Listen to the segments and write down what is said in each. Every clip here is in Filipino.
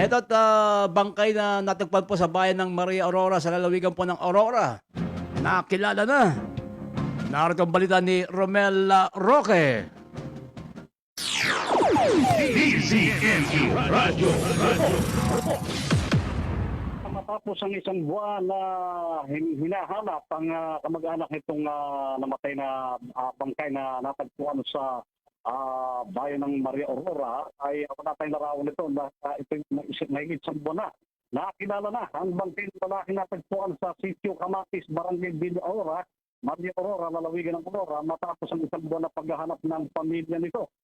Ito at ah, bangkay na natagpan po sa bayan ng Maria Aurora sa lalawigan po ng Aurora. Nakilala na. Narito ang balita ni Romel ah, Roque. DZNU Radio. matapos ang isang buwan na hin- hinahanap ang ah, kamag-anak nitong ah, namatay na ah, bangkay na natagpuan sa ah, bayan ng Maria Aurora ay wala tayong larawan nito na uh, ito yung na isang buwan na. Nakilala na ang ng lalaki natagpuan sa sitio Kamatis, Barangay Villa Aurora, Maria Aurora, lalawigan ng Aurora matapos ang isang buwan na paghahanap ng pamilya nito.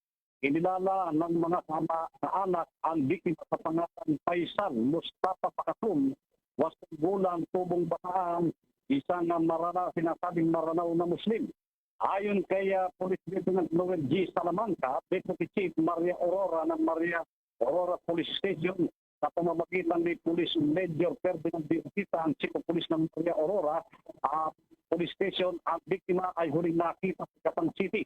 Inilala ng mga kama na anak ang biktima sa pangalan Faisal Mustafa Pakatum, wasong gulang tubong bataan, isang uh, marana, sinasabing maranaw na Muslim. Ayon kay uh, Police Lieutenant Noel G. Salamanca, Deputy Chief Maria Aurora ng Maria Aurora Police Station sa pamamagitan ni Police Major Ferdinand Biotita, ang Chief of Police ng Maria Aurora, uh, Police Station, ang biktima ay huling nakita sa Kapang City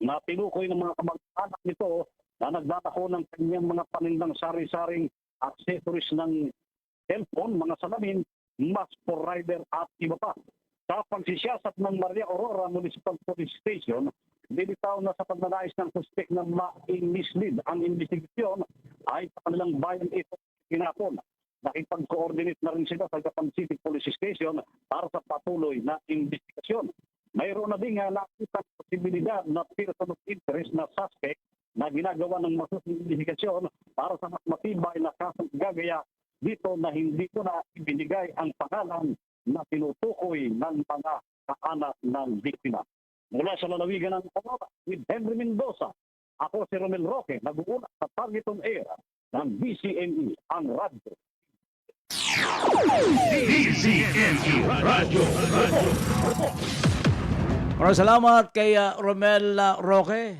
na tinukoy ng mga kamag-anak nito na nagdadako ng kanyang mga panindang sari-saring accessories ng cellphone, mga salamin, mask for rider at iba pa. Sa pagsisiyasat ng Maria Aurora Municipal Police Station, dilitaw na sa pagnanais ng suspek na ma-mislead ang investigasyon ay sa kanilang bayan ito tinapon. Nakipag-coordinate na rin sila sa Gapan City Police Station para sa patuloy na investigasyon. Mayroon na din nga nakita posibilidad na person of interest na suspect na ginagawa ng masusing investigasyon para sa mas matibay na kasong gagaya dito na hindi ko na ibinigay ang pangalan na tinutukoy ng mga kaanak ng biktima. Mula sa lalawigan ng Aurora with Henry Mendoza, ako si Romel Roque, nag-uuna sa Target on Air ng BCME, ang radyo. DZNU Radio. Maraming salamat kay ah, Romel ah, Roque.